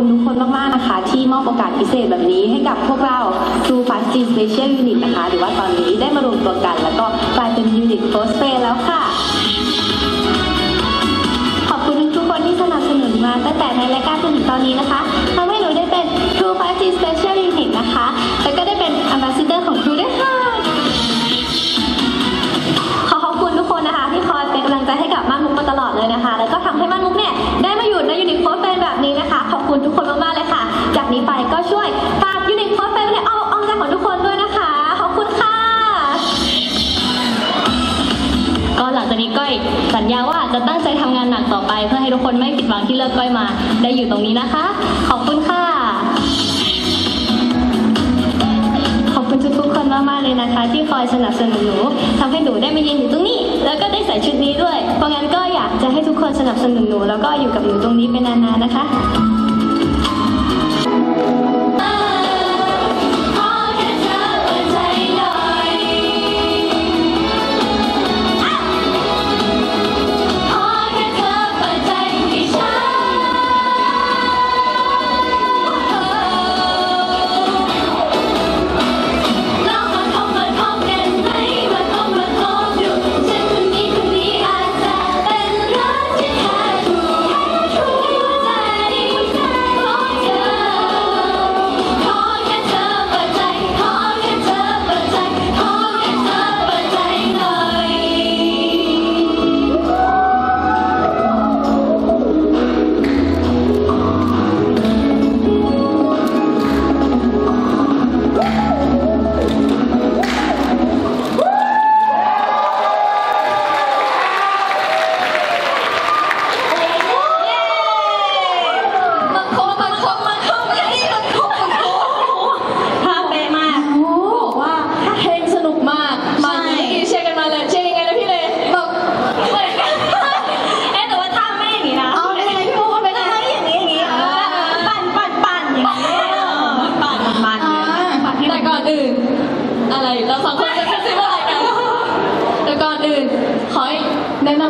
คุณทุกคนมากๆนะคะ ที่มอบโอกาสพิเศษแบบนี้ให้กับพวกเรา True 5G Special Unit นะคะ หรือว่าตอนนี้ได้มารวมตัวกัน แล้วก็กลายเป็น Unit First p a y แล้วค่ะ ขอบคุณทุกคนที่สนับสนุนมาตั้งแต่ในรายการจนถึงตอนนี้นะคะทำให้หนูได้เป็น True 5G Special Unit นะคะ แล้วก็ได้เป็น Ambassador ของ True ด้วยค่ะ จะตั้งใจทำงานหนักต่อไป เพื่อให้ทุกคนไม่ผิดหวังที่เลือกก้อยมา ได้อยู่ตรงนี้นะคะ ขอบคุณค่ะ ขอบคุณทุกๆคนมากๆเลยนะคะ ที่คอยสนับสนุนหนูทำให้หนูได้มายืนอยู่ตรงนี้ แล้วก็ได้ใส่ชุดนี้ด้วย เพราะงั้นก็อยากจะให้ทุกคนสนับสนุนหนู แล้วก็อยู่กับหนูตรงนี้ไปนานๆนะคะ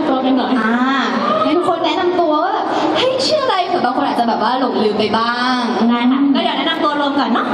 ำตัวกันหน่อยอ่าให้ทุกคนแนะนำตัวว่าแบบเฮ้ยชื่ออะไรเผื่อบางคนอาจจะแบบว่าหลงลืมไปบ้างได้ค่ะก็เดี๋ยวแนะนำตัวรวมก่อนเนาะ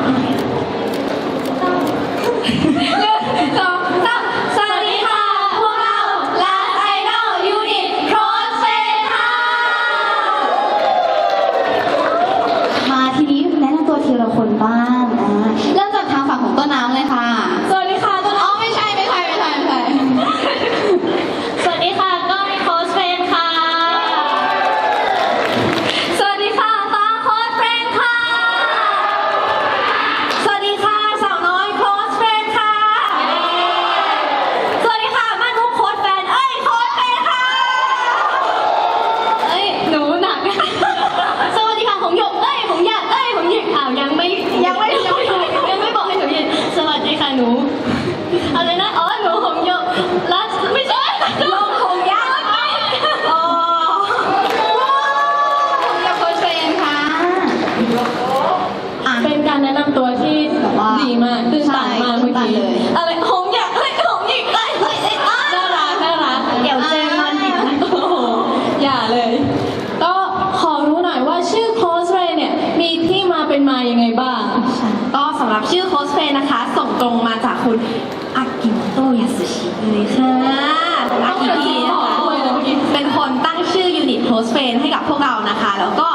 คุณอากิโมโตะยาสุชิเลยค่ะอากิต้องกระซิมิบบอกด้วยนะเมื่อกี้เป็นคนตั้งชื่อยูนิตโค้ชเฟรนให้กับพวกเรานะคะ แล้วก็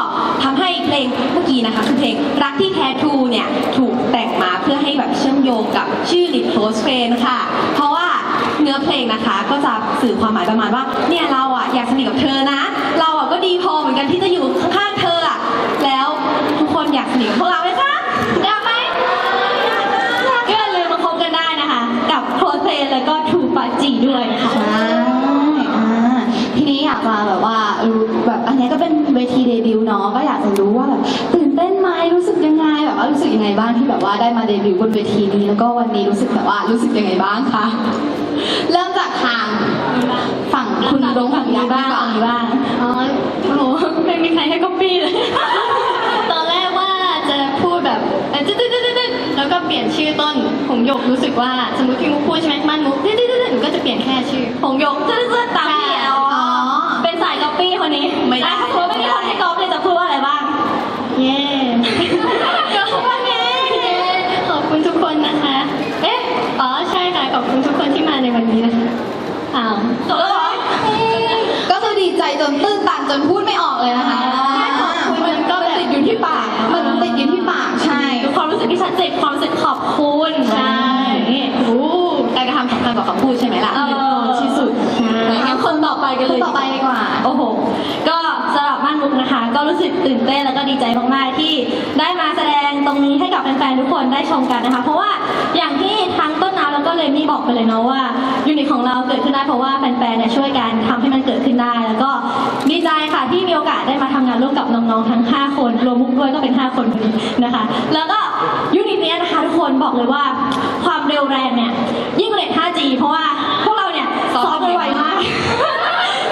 ทำให้เพลงเมื่อกี้นะคะคือเพลงรักที่แท้ทรูเนี่ยถูกแต่งมาเพื่อให้แบบเชื่อมโยงกับชื่อยูนิตโค้ชเฟรนค่ะ เพราะว่าเนื้อเพลงนะคะก็จะสื่อความหมายประมาณว่าเนี่ยเราอะอยากสนิทกับเธอนะ เราอะก็ดีพอเหมือนกันที่จะอยู่ข้างๆเธออะแล้วทุกคนอยากสนิทกับพวกเราไหมคะอยากไหม ก็เลยมาคบกันได้นะคะ กับโคสเรย์แล้วก็ทูปาจีด้วยค่ะ ใช่อ่าทีนี้อยากจะแบบว่ารู้แบบอันนี้ก็เป็นเวทีเดบิวต์เนาะก็อยากจะรู้ว่าแบบตื่นเต้นไหมรู้สึกยังไงแบบว่ารู้สึกยังไงบ้างที่แบบว่าได้มาเดบิวต์บนเวทีนี้แล้วก็วันนี้รู้สึกแบบว่ารู้สึกยังไงบ้างคะเริ่มจากทางฝั่งคุณรงฝั่งนี้บ้างฝั่งนี้บ้างอ๋อโอ้โหไม่มีใครให้ก๊อปปี้เลย ตอนแรกว่าจะพูดแบบเอ่อตึ๊ดตึ๊ดตึ๊ดตึ๊ดแล้วก็เปลี่ยนชื่อต้นผงหยกรู้สึกว่าสมมติพี่มุกพูดใช่ไหมมันมุกตึ๊ดตึ๊ดตึ๊ดตึ๊ดหนูก็จะเปลี่ยนแค่ชื่อผงหยกตึ๊ดตึ๊ดตึ๊ดตามพี่แอลอ๋อ อะครูไม่มีคนให้กอล์ฟเลยจะพูดว่าอะไรบ้าง เย้กอล์ฟว่าไงขอบคุณทุกคนนะคะ เอ๊อ๋อ ใช่ค่ะ ขอบคุณทุกคนที่มาในวันนี้นะคะอ้าวแล้วก็คือดีใจจนตื้นตันจนพูดไม่ออกเลยนะคะ ใช่ขอบคุณมันก็ติดอยู่ที่ปาก มันติดอยู่ที่ปาก ใช่ ความรู้สึกที่ชัดเจนความรู้สึก รู้สึกตื่นเต้นแล้วก็ดีใจมากๆที่ได้มาแสดงตรงนี้ให้กับแฟนๆทุกคนได้ชมกันนะคะ เพราะว่าอย่างที่ทั้งต้นน้ำแล้วก็เลมี่บอกไปเลยเนาะว่ายูนิตของเราเกิดขึ้นได้เพราะว่าแฟนๆเนี่ยช่วยกันทำให้มันเกิดขึ้นได้ แล้วก็ดีใจค่ะที่มีโอกาสได้มาทำงานร่วมกับน้องๆทั้ง 5 คนรวมมุกด้วยก็เป็น 5 คนพอดีนะคะ แล้วก็ยูนิตเนี้ยนะคะทุกคนบอกเลยว่าความเร็วแรงเนี่ยยิ่งกว่าเน็ต 5G เพราะว่าพวกเราเนี่ยซ้อมไวมาก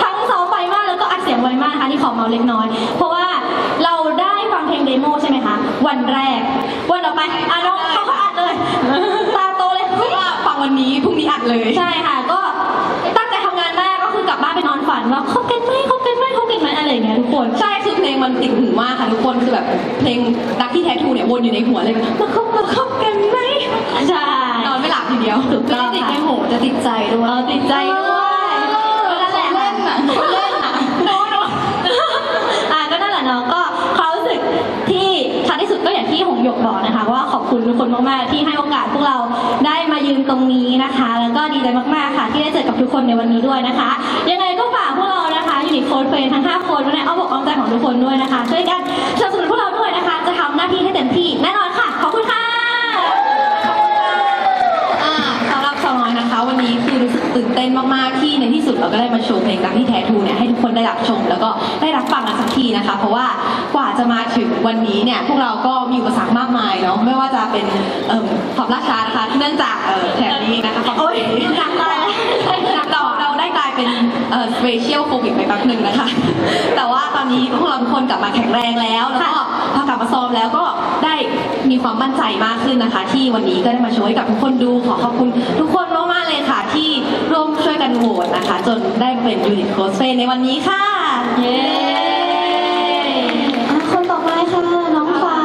ทั้งซ้อมไวมากแล้วก็อัดเสียงไวมากนะคะที่ขอเมาเล็กน้อย เพราะว่า เพลงเดโมใช่ไหมคะ วันแรก วันต่อไปอะน้องเขาก็อัดเลย ตาโตเลยเพราะว่าฟังวันนี้พรุ่งนี้อัดเลยใช่ค่ะ ก็ตั้งใจทำงานมากก็คือกลับบ้านไปนอนฝันว่าคบกันไหมคบกันไหมคบกันไหมอะไรอย่างเงี้ยทุกคน ใช่คือเพลงมันติดหูมากค่ะทุกคนคือแบบเพลงรักที่แท้ทูเนี่ยวนอยู่ในหัวเลยแบบมาคบมาคบกันไหมใช่นอนไม่หลับทีเดียวถูกไม่ต้องได้ติดค่ะในหูจะติดใจด้วยเออติดใจด้วยก็นั่นแหละเล่นอะเขาเล่นอะ โน้โน้อะก็นั่นแหละเนาะก็ความรู้สึกที่ชัดที่สุดก็อย่างที่ หยกบอกนะคะ ว่าขอบคุณทุกคนมากๆที่ให้โอกาสพวกเราได้มายืนตรงนี้นะคะ แล้วก็ดีใจมากๆค่ะ ที่ได้เจอกับทุกคนในวันนี้ด้วยนะคะ ยังไงก็ฝากพวกเรานะคะยูนิโคดเฟรนทั้ง5คนไว้ในอ้อมอกอ้อมใจของทุกคนด้วยนะคะช่วยกันสนับสนุนพวกเราด้วยนะคะ จะทำหน้าที่ให้เต็มที่แน่นอนค่ะขอบคุณค่ะอ่าสำหรับสาวน้อยนะคะ วันนี้คือรู้สึก ตื่นเต้นมากๆที่ในที่สุดเราก็ได้มาโชว์เพลงรักที่แท้ทูเนี่ยให้ทุกคนได้รับชม แล้วก็ได้รับฟังกันสักทีนะคะ เพราะว่ากว่าจะมาถึงวันนี้เนี่ยพวกเราก็มีอุปสรรคมากมายเนาะไม่ว่าจะเป็นเอ่อขอบราชานะคะเนื่องจากแถบนี้นะคะขอบโอ๊ยหนักตายแล้ว เราเราได้กลายเป็น เอ่อสเปเชียลโควิดไปแป๊บหนึ่งนะคะ แต่ว่าตอนนี้พวกเราทุกคนกลับมาแข็งแรงแล้ว แล้วก็พอกลับมาซ้อมแล้วก็ได้มีความมั่นใจมากขึ้นนะคะ ที่วันนี้ก็ได้มาโชว์ให้กับทุกคนดูขอขอบคุณทุกคนมากๆเลยค่ะ ที่ร่วมช่วยกันโหวตนะคะ จนได้เป็นยูนิตโคสเฟในวันนี้ค่ะ เย้อะคนต่อไปค่ะน้องฟ้า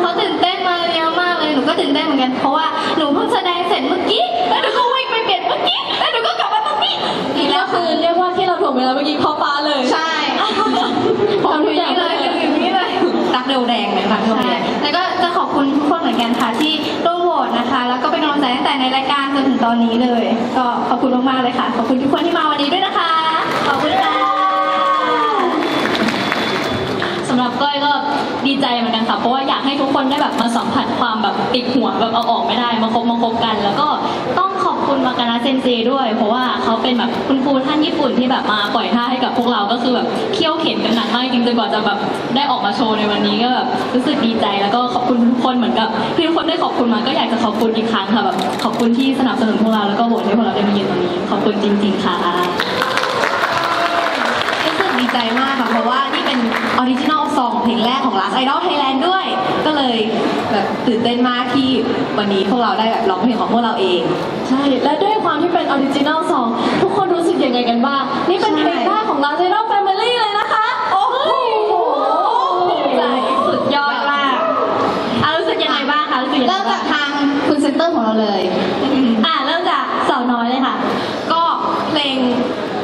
เขาตื่นเต้นมาเยอะมากเลยหนูก็ตื่นเต้นเหมือนกันเพราะว่าหนูเพิ่งแสดงเสร็จเมื่อกี้ ที่เราถ่วงเวลาเมื่อกี้เพราะฟ้าเลยใช่ทำทุกอย่างเลยอย่างนี้เลยรักเร็วแรงเลยรักเร็วใช่แรงแล้วก็จะขอบคุณทุกคนเหมือนกันค่ะที่ร่วมโหวตนะคะ แล้วก็เป็นกำลังใจตั้งแต่ในรายการจนถึงตอนนี้เลย ก็ขอบคุณมากๆเลยค่ะ ขอบคุณทุกคนที่มาวันนี้ด้วยนะคะ ขอบคุณค่ะสำหรับก้อยก็ดีใจเหมือนกันค่ะ เพราะว่าอยากให้ทุกคนได้แบบมาสัมผัสความแบบติดหัวแบบเอาออกไม่ได้ มาคบมาคบกัน แล้วก็ต้องขอบ คุณมากานะเซนเซด้วย เพราะว่าเขาเป็นแบบคุณครูท่านญี่ปุ่นที่แบบมาปล่อยท่าให้กับพวกเราก็คือแบบเคี่ยวเข็นกันหนักมากจริงๆจนกว่าจะแบบได้ออกมาโชว์ในวันนี้ก็แบบรู้สึกดีใจแล้วก็ขอบคุณทุกคนเหมือนกับที่ทุกคนได้ขอบคุณมาก็อยากจะขอบคุณอีกครั้งค่ะแบบขอบคุณที่สนับสนุนพวกเราแล้วก็โหวตให้พวกเราได้มายืนตรงนี้ ขอบคุณจริง ๆ ค่ะ ใจมากค่ะเพราะว่านี่เป็นออริจินอลซองเพลงแรกของ Last Idol Thailand ด้วย ก็เลยแบบตื่นเต้นมากที่วันนี้พวกเราได้แบบร้องเพลงของพวกเราเอง ใช่ และด้วยความที่เป็นออริจินัลซองทุกคนรู้สึกยังไงกันบ้าง นี่เป็นเพลงแรกของ Last Idol Family เลยนะคะ โอ้โหใจสุดยอดมากอะรู้สึกยังไงบ้างคะรู้สึกยังไงเริ่มบ้าจางกทางคุณเซนเตอร์ของเราเลย อะเริ่มจากสาวน้อยเลยค่ะ ก็เพลง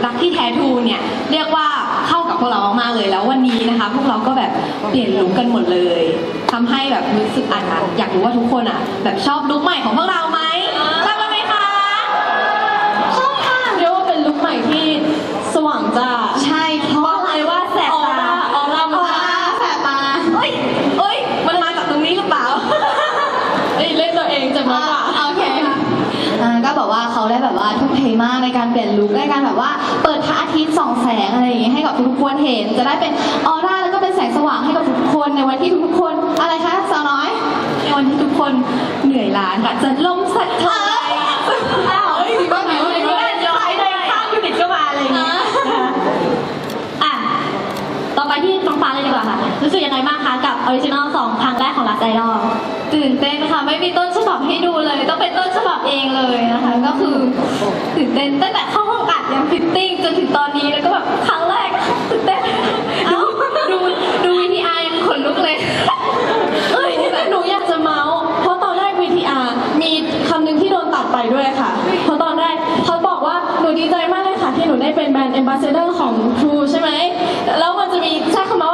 รักที่แท้ทูเนี่ย เรียกว่า เข้ากับพวกเรามากๆเลย แล้ววันนี้นะคะ พวกเราก็แบบเปลี่ยนลุคกันหมดเลยทำให้แบบรู้สึกอ่านอยากรู้ว่าทุกคนอะ แบบชอบลุคใหม่ของพวกเราไหมชอบกันไหมคะ ชอบค่ะเรียกว่าเป็นลุคใหม่ที่สว่างจ้า ใช่เพราะ บอกเลยว่าแสบ ออ ตา ร่าออร่ามัน ตาแสบตา เอ้ยเอ้ยมันมาจากตรงนี้หรือเปล่า เอ้ยเล่นตัวเองจะมากกว่า โอเคอ่าก็แบบว่าเขา ได้แบบว่าทุ่มเทมากในการเปลี่ยนลุคในการแบบว่าเปิดพระอาทิตย์ส่องแสงอะไรอย่างเงี้ยให้กับทุกๆคนเห็น จะได้เป็นออร่าแล้วก็เป็นแสงสว่างให้กับทุกๆคนในวันที่ทุกๆคนอะไรคะสาวน้อยในวันที่ทุกคนเหนื่อยล้าค่ะจะล้มสักเท่าไหร่อ้าวจริงป่ะไหนวะไหนวะใช้ในข้างยูนิตก็มาอะไรอย่างเงี้ยนะคะอะต่อไปที่น้องฟ้าเลยดีกว่าค่ะรู้สึกยังไงบ้างคะกับออริจินอลสองครั้งแรกของรักไอดอลตื่นเต้นค่ะไม่มีต้นฉบับให้ เลยนะคะ ก็คือตื่นเต้นตั้งแต่เข้าห้องอัดยังฟิตติ้งจนถึงตอนนี้แล้วก็แบบครั้งแรกตื่นเต้นเอ้าดูดูวีทีอาร์ยังขนลุกเลยเอ้ยหนูอยากจะเมาส์เพราะตอนแรก VTR มีคำหนึ่งที่โดนตัดไปด้วยค่ะ เพราะตอนแรกเขาบอกว่าหนูดีใจมากเลยค่ะที่หนูได้เป็นแบรนด์ Ambassador ของ True ใช่ไหมแล้วมันจะมีแทรกเข้ามาว่า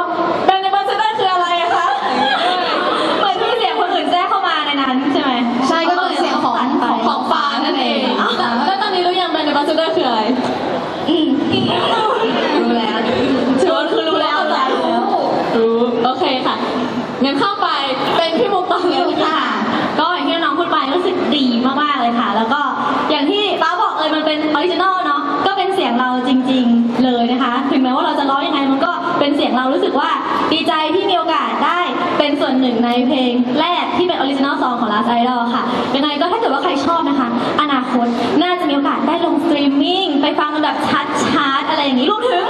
หนึ่งในเพลงแรกที่เป็นออริจินอลซองของ Last Idol ค่ะยังไงก็ถ้าเกิดว่าใครชอบนะคะ อนาคตน่าจะมีโอกาสได้ลงสตรีมมิ่งไปฟังกันแบบชัดๆอะไรอย่างนี้รวมถึง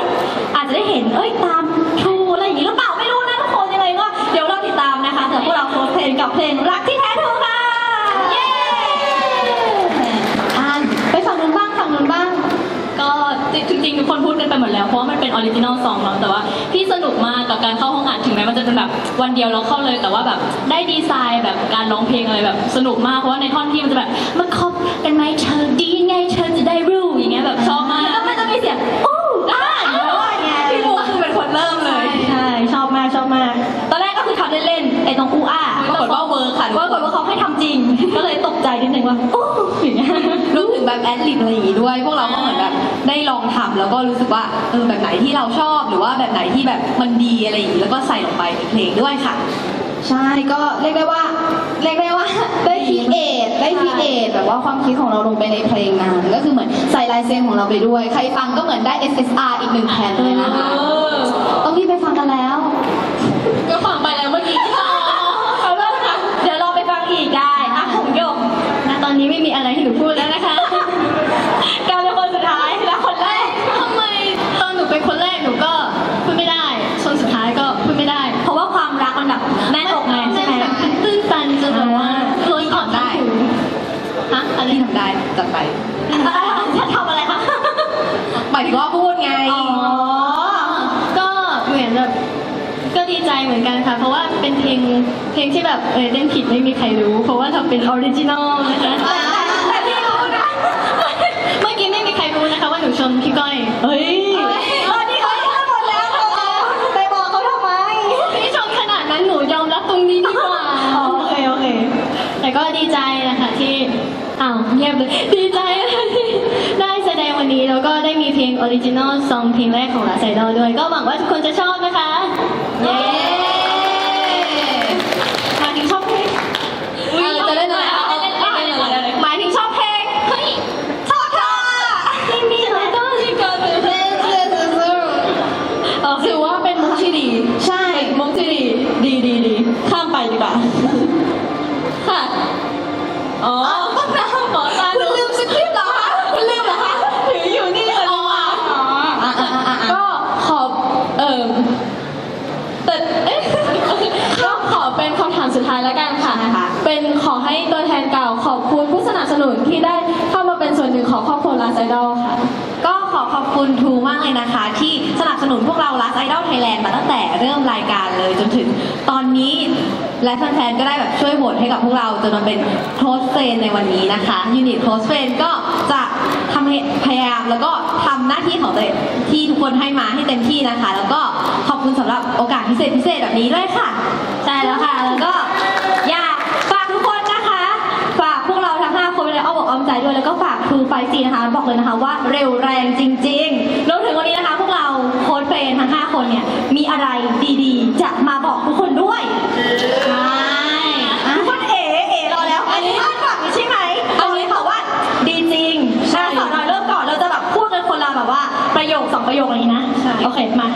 อาจจะได้เห็นเอ้ยตามทูอะไรอย่างนี้หรือเปล่าไม่รู้นะทุกคนยังไงก็เดี๋ยวเราติดตามนะคะแต่พวกเราโพสเพลงกับเพลงรักที่แท้ทูค่ะเย้อ่านไปฝั่งนู้นบ้างฝั่งนู้นบ้างก็จริงๆทุกคนพูดกันไปหมดแล้วเพราะว่ามันเป็นออริจินอลซองเนาะแต่ว่าพี่สนุกมากกับการเข้าห้องอัดถึงแม้มั นจะเป็นแบบวันเดียวเราเข้าเลย แต่ว่าแบบได้ดีไซน์แบบการร้องเพลงอะไรแบบสนุกมากเพราะว่าในท่อนที่มันจะแบบมันคบกันไหมเธอดีไงเธอจะได้รู้อย่างเงี้ยแบบชอบมากแล้วก็มันจะมีเสียงอู้อ่าอย่างเงี้ยว่าอย่างเงี้ยพี่มุกคือเป็นคนเริ่มเลยใช่ชอบมากชอบมากตอนแรกก็คือทำเล่นๆไอ้ตรงอู้อ้าปรากฏว่าเวิร์คค่ะปรากฏว่าเขาให้ทำจริง ก็เลยตกใจนิดนึงว่าโอ้อย่างเงี้ยรวมถึงแบบแอดลิบอะไรอย่างงี้ด้วย พวกเราก็เหมือนแบบได้ลองทำแล้วก็รู้สึกว่าเออแบบไหนที่เราชอบหรือว่าแบบไหนที่แบบมันดีอะไรอย่างงี้แล้วก็ใส่ลงไปในเพลงด้วยค่ะ ใช่ก็เรียกได้ว่าเรียกได้ว่าได้คีเอทได้คีเอทแบบว่าความคิดของเราลงไปในเพลงนั้นก็คือเหมือนใส่ลายเซ็นของเราไปด้วย ใครฟังก็เหมือนได้ SSR อีกหนึ่งแผ่นเลยนะคะต้องรีบไปฟังกันแล้ว ก็ฟังไปแล้วเมื่อกี้เอาเริ่มค่ะ เดี๋ยวเราไปฟังอีกได้อะผมโยกนะตอนนี้ไม่มีอะไรให้หนูพูดแล้วนะคะ การเป็นคนสุดท้ายและคนแรก ทำไมตอนหนูเป็นคนแรกหนูก็พูดไม่ได้ชนสุดท้ายก็พูดไม่ได้ เพราะว่าความรักมันแบบแน่นอกไงใช่ไหม ตื้นตันจนแบบว่าล้นออกได้ฮะอะไร ที่ทำได้จัดไป ถ้าทำอะไรคะ หมายถึงว่าพูดไง อ๋อ ก็เหมือนแบบก็ดีใจเหมือนกันค่ะ เพราะว่าเป็นเพลง เพลงที่แบบเออเล่นผิดไม่มีใครรู้ เพราะว่าทำเป็นออริจินอลนะคะแต่พี่รู้นะ เมื่อกี้ไม่มีใครรู้นะคะว่าหนูชนพี่ก้อย เฮ้ยตอนนี้เขารู้กันหมดแล้วไปบอกเขาทำไมพี่ชนขนาดนั้นหนูยอมรับตรงนี้ดีกว่าอ๋อโอเคโอเค แต่ก็ดีใจนะคะที่อ้าวเงียบเลยดีใจนะคะที่ได้แสดงวันนี้แล้วก็ได้มีเพลงออริจินอลซองเพลงแรกของลาไซดอด้วย ก็หวังว่าทุกคนจะชอบนะคะ เย้ ให้ตัวแทนกล่าวขอบคุณผู้สนับสนุนที่ได้เข้ามาเป็นส่วนหนึ่งของครอบครัวลาไซดอลค่ะ ก็ขอขอบคุณทูมากเลยนะคะ ที่สนับสนุนพวกเรา Last Idol Thailand มาตั้งแต่เริ่มรายการเลยจนถึงตอนนี้ และแฟนๆก็ได้แบบช่วยโหวตให้กับพวกเราจนมาเป็น close friend ในวันนี้นะคะ Unit close friend ก็จะทำให้พยายามแล้วก็ทำหน้าที่ของตัวเองที่ทุกคนให้มาให้เต็มที่นะคะ แล้วก็ขอบคุณสำหรับโอกาสพิเศษพิเศษแบบนี้ด้วยค่ะใช่แล้วค่ะแล้วก็อยากฝากทุกคนนะคะ ฝากพวกเราทั้ง 5 คนไว้ ในอ้อมอกอ้อมใจด้วยแล้วก็ฝากครูไฟซีนะคะบอกเลยนะคะว่าเร็วแรงจริงๆรวมถึงวันนี้นะคะ พวกเราโค้ดเฟรนทั้ง 5 คนเนี่ยมีอะไรดีๆ จะมาบอกทุกคนด้วยใช่ทุกคนเอ๋เอ๋รอแล้วอันนี้คาดหวังใช่ไหมเอาเลยค่ะว่าดีจริงใช่สอนหน่อยเริ่มก่อนเราจะแบบพูดกันคนละแบบว่าประโยคสองประโยคอะไรอย่างนี้นะใช่โอเคมาข